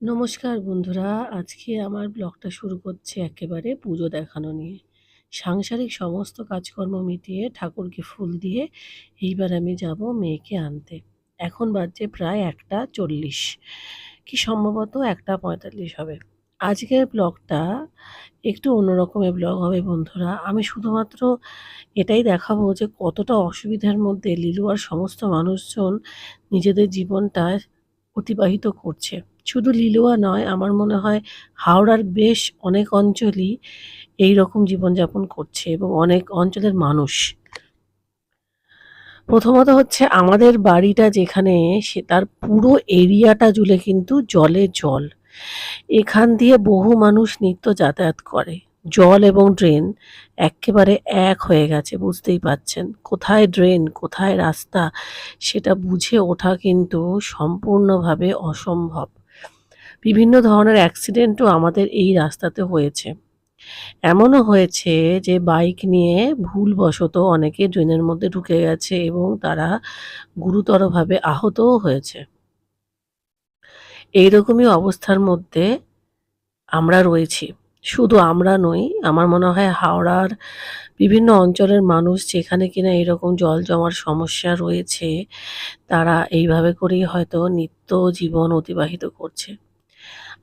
নমস্কার বন্ধুরা, আজকে আমার ব্লগটা শুরু করছে একেবারে পুজো দেখানো নিয়ে। সাংসারিক সমস্ত কাজকর্ম মিটিয়ে ঠাকুরকে ফুল দিয়ে এইবার আমি যাব মেয়েকে আনতে। এখন বাজছে প্রায় একটা চল্লিশ। কি সম্ভবত একটা পঁয়তাল্লিশ হবে। আজকের ব্লগটা একটু অন্যরকমের ব্লগ হবে বন্ধুরা। আমি শুধুমাত্র এটাই দেখাবো যে কতটা অসুবিধার মধ্যে লিলুয়ার সমস্ত মানুষজন নিজেদের জীবনটা অতিবাহিত করছে। শুধু লিলুয়া নয়, আমার মনে হয় হাওড়ার বেশ অনেক অঞ্চলই এই রকম জীবনযাপন করছে এবং অনেক অঞ্চলের মানুষ। প্রথমত হচ্ছে আমাদের বাড়িটা যেখানে, সে তার পুরো এরিয়াটা জুড়ে কিন্তু জলে জল। এখান দিয়ে বহু মানুষ নিত্য যাতায়াত করে। জল এবং ড্রেন একেবারে এক হয়ে গেছে, বুঝতেই পাচ্ছেন কোথায় ড্রেন, কোথায় রাস্তা, সেটা বুঝে ওঠা কিন্তু সম্পূর্ণভাবে অসম্ভব। বিভিন্ন ধরনের অ্যাক্সিডেন্টও আমাদের এই রাস্তাতে হয়েছে। এমনও হয়েছে যে বাইক নিয়ে ভুলবশত অনেকে ড্রেনের মধ্যে ঢুকে গেছে এবং তারা গুরুতরভাবে আহতও হয়েছে। এইরকমই অবস্থার মধ্যে আমরা রয়েছি। শুধু আমরা নই, আমার মনে হয় হাওড়ার বিভিন্ন অঞ্চলের মানুষ যেখানে কিনা এরকম জল জমার সমস্যা রয়েছে, তারা এইভাবে করেই হয়তো নিত্য জীবন অতিবাহিত করছে।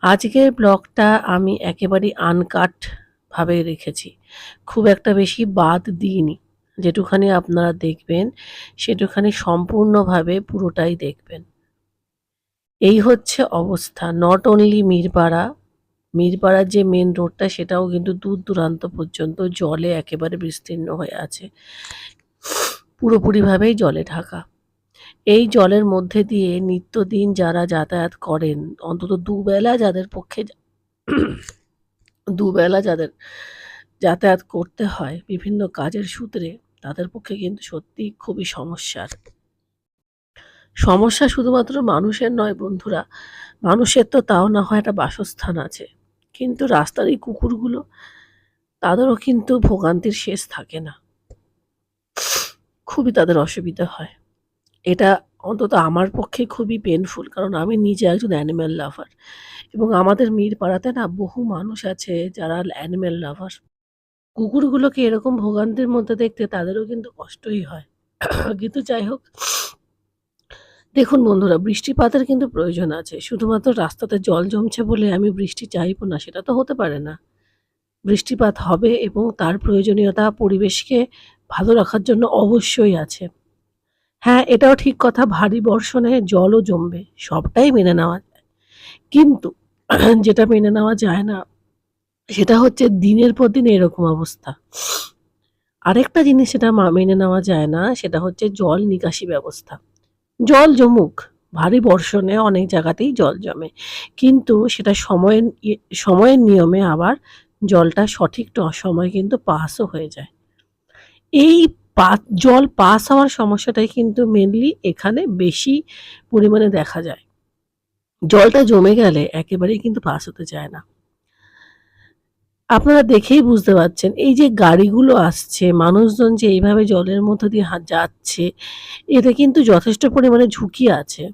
আজকের ব্লগটা আমি একেবারেই আনকাট ভাবে রেখেছি। খুব একটা বেশি বাদ দিইনি। যেটুখানি আপনারা দেখবেন, সেটুখানি সম্পূর্ণভাবে পুরোটাই দেখবেন। এই হচ্ছে অবস্থা। নট অনলি মিরপাড়া, মিরপাড়ার যে মেন রোডটা সেটাও কিন্তু দূর দূরান্ত পর্যন্ত জলে একেবারে বিস্তীর্ণ হয়ে আছে। পুরোপুরিভাবেই জলে ঢাকা। এই জলের মধ্যে দিয়ে নিত্যদিন যারা যাতায়াত করেন, অন্তত দুবেলা যাদের পক্ষে দুবেলা যাদের যাতায়াত করতে হয় বিভিন্ন কাজের সূত্রে, তাদের পক্ষে কিন্তু সত্যি খুবই সমস্যার। সমস্যা শুধুমাত্র মানুষের নয় বন্ধুরা, মানুষের তো তাও না হয় একটা বাসস্থান আছে। কিন্তু রাস্তার এই কুকুরগুলো, তাদেরও কিন্তু ভোগান্তির শেষ থাকে না। খুবই তাদের অসুবিধা হয়। এটা অন্তত আমার পক্ষে খুবই পেনফুল কারণ আমি নিজে একজন অ্যানিম্যাল লাভার এবং আমাদের মিরপাড়াতে না বহু মানুষ আছে যারা অ্যানিম্যাল লাভার কুকুরগুলোকে এরকম ভোগান্তির মধ্যে দেখতে তাদেরও কিন্তু কষ্টই হয়। কিন্তু যাই হোক, দেখুন বন্ধুরা, বৃষ্টিপাতের কিন্তু প্রয়োজন আছে। শুধুমাত্র রাস্তাতে জল জমছে বলে আমি বৃষ্টি চাইব না, সেটা তো হতে পারে না। বৃষ্টিপাত হবে এবং তার প্রয়োজনীয়তা পরিবেশকে ভালো রাখার জন্য অবশ্যই আছে। হ্যাঁ এটাও ঠিক কথা, ভারী বর্ষণে জলও জমবে, সবটাই মেনে নেওয়া যায়। কিন্তু যেটা মেনে নেওয়া যায় না, সেটা হচ্ছে দিনের পর দিন এরকম অবস্থা। আরেকটা জিনিস সেটা মেনে নেওয়া যায় না, সেটা হচ্ছে জল নিকাশি ব্যবস্থা। জল জমুক, ভারী বর্ষণে অনেক জায়গাতেই জল জমে, কিন্তু সেটা সময়ের সময়ের নিয়মে আবার জলটা সঠিক সময় কিন্তু পাসও হয়ে যায়। এই জল পাস হওয়ার সমস্যাটাই কিন্তু মেনলি এখানে বেশি পরিমাণে দেখা যায়। জলটা জমে গেলে একেবারেই কিন্তু পাস হতে চায় না। আপনারা দেখেই বুঝতে পারছেন, এই যে গাড়িগুলো আসছে, মানুষজন যে এইভাবে জলের মধ্যে দিয়ে যাচ্ছে, এতে কিন্তু যথেষ্ট পরিমাণে ঝুঁকি আছে।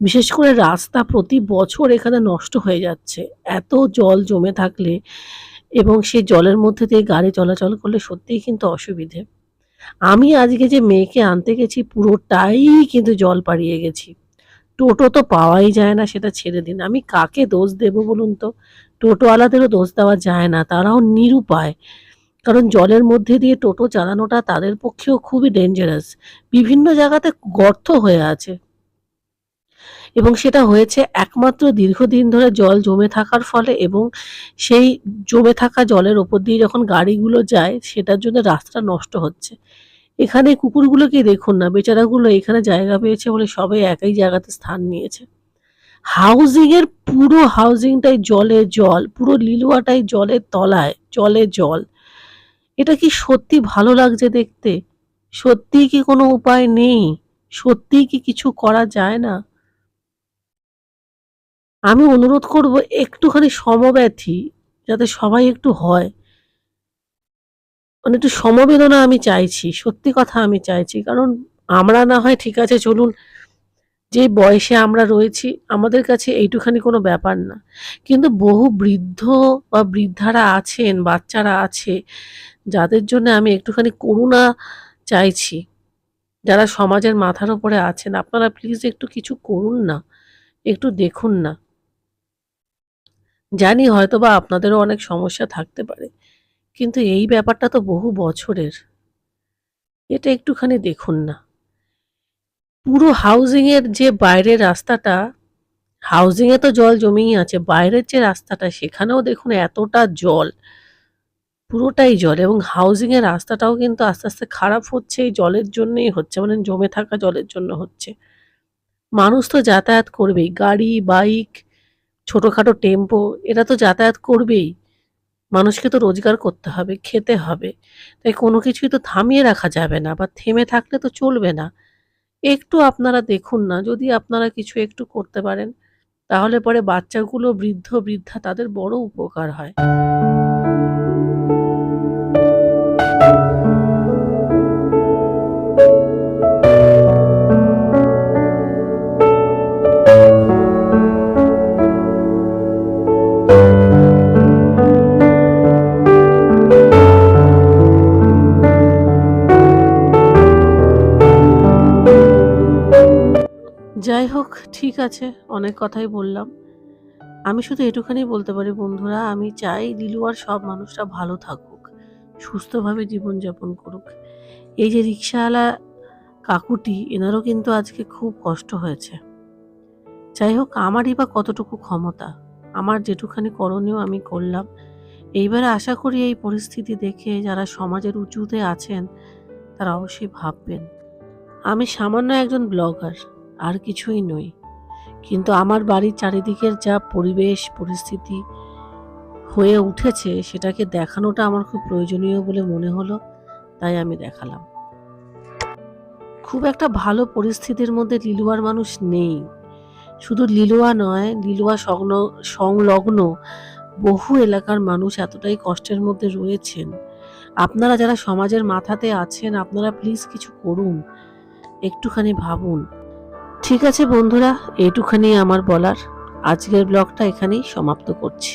বিশেষ করে রাস্তা প্রতি বছর এখানে নষ্ট হয়ে যাচ্ছে। এত জল জমে থাকলে এবং সেই জলের মধ্যে দিয়ে গাড়ি চলাচল করলে সত্যিই কিন্তু অসুবিধে। আমি আজকে যে মেয়েকে আনতে গেছি, পুরোটাই কিন্তু জল পাড়িয়ে গেছি। টোটো তো পাওয়াই যায় না, সেটা ছেড়ে দিন। আমি কাকে দোষ দেব বলুন তো? টোটোওয়ালাদেরও দোষ দেওয়া যায় না, তারাও নিরুপায়। কারণ জলের মধ্যে দিয়ে টোটো চালানোটা তাদের পক্ষেও খুবই ডেঞ্জারাস বিভিন্ন জায়গাতে গর্ত হয়ে আছে। এবং সেটা হয়েছে একমাত্র দীর্ঘদিন ধরে জল জমে থাকার ফলে এবং সেই জমে থাকা জলের ওপর দিয়ে যখন গাড়িগুলো যায়, সেটার জন্য রাস্তা নষ্ট হচ্ছে। এখানে কুকুরগুলোকে দেখুন না, বেচারাগুলো এখানে জায়গা পেয়েছে বলে সবাই একই জায়গাতে স্থান নিয়েছে। হাউজিং এর পুরো হাউজিংটাই জলে জল, পুরো লিলুয়াটাই জলের তলায়, জলে জল। এটা কি সত্যি ভালো লাগছে দেখতে? সত্যিই কি কোনো উপায় নেই? সত্যিই কি কিছু করা যায় না? আমি অনুরোধ করব একটুখানি সমব্যথী, যাতে সবাই একটু হয়। মানে একটু সমবেদনা আমি চাইছি, সত্যি কথা আমি চাইছি। কারণ আমরা না হয়, ঠিক আছে, চলুন, যে বয়সে আমরা রয়েছি, আমাদের কাছে এইটুখানি কোনো ব্যাপার না। কিন্তু বহু বৃদ্ধ বা বৃদ্ধারা আছেন, বাচ্চারা আছে, যাদের জন্য আমি একটুখানি করুণা চাইছি। যারা সমাজের মাথার ওপরে আছেন, আপনারা প্লিজ একটু কিছু করুন না, একটু দেখুন না। জানি হয়তো বা আপনাদেরও অনেক সমস্যা থাকতে পারে। কিন্তু এই ব্যাপারটা তো বহু বছরের। এটা একটুখানি দেখুন না। পুরো হাউজিং এর যে বাইরের রাস্তাটা হাউজিং এ তো জল জমেই আছে, বাইরের যে রাস্তাটা, সেখানেও দেখুন এতটা জল। পুরোটাই জল এবং হাউজিং এর রাস্তাটাও কিন্তু আস্তে আস্তে খারাপ হচ্ছে এই জলের জন্যই হচ্ছে মানে জমে থাকা জলের জন্য হচ্ছে। মানুষ তো যাতায়াত করবেই, গাড়ি, বাইক, ছোটোখাটো টেম্পো, এরা তো যাতায়াত করবেই। মানুষকে তো রোজগার করতে হবে, খেতে হবে। তাই কোনো কিছুই তো থামিয়ে রাখা যাবে না বা থেমে থাকলে তো চলবে না। একটু আপনারা দেখুন না, যদি আপনারা কিছু একটু করতে পারেন, তাহলে পরে বাচ্চাগুলো বৃদ্ধ বৃদ্ধা তাদের বড় উপকার হয়। ঠিক আছে, অনেক কথাই বললাম। আমি শুধু এটুখানি বলতে পারি বন্ধুরা, আমি চাই লিলুয়ার সব মানুষরা ভালো থাকুক, সুস্থভাবে জীবনযাপন করুক। এই যে রিক্সাওয়ালা কাকুটি, এনারও কিন্তু আজকে খুব কষ্ট হয়েছে। যাই হোক, আমারই বা কতটুকু ক্ষমতা, আমার যেটুখানি করণীয় আমি করলাম। এইবারে আশা করি এই পরিস্থিতি দেখে যারা সমাজের উঁচুতে আছেন, তারা অবশ্যই ভাববেন। আমি সামান্য একজন ব্লগার, আর কিছুই নই। কিন্তু আমার বাড়ির চারিদিকের যা পরিবেশ, পরিস্থিতি হয়ে উঠেছে, সেটাকে দেখানোটা আমার খুব প্রয়োজনীয় বলে মনে হলো, তাই আমি দেখালাম। খুব একটা ভালো পরিস্থিতির মধ্যে লিলুয়ার মানুষ নেই। শুধু লিলুয়া নয়, লিলুয়া সংলগ্ন সংলগ্ন বহু এলাকার মানুষ এতটাই কষ্টের মধ্যে রয়েছেন। আপনারা যারা সমাজের মাথাতে আছেন, আপনারা প্লিজ কিছু করুন, একটুখানি ভাবুন। ঠিক আছে বন্ধুরা এটুখানি আমার বলার। আজকের ব্লগটা এখানেই সমাপ্ত করছি।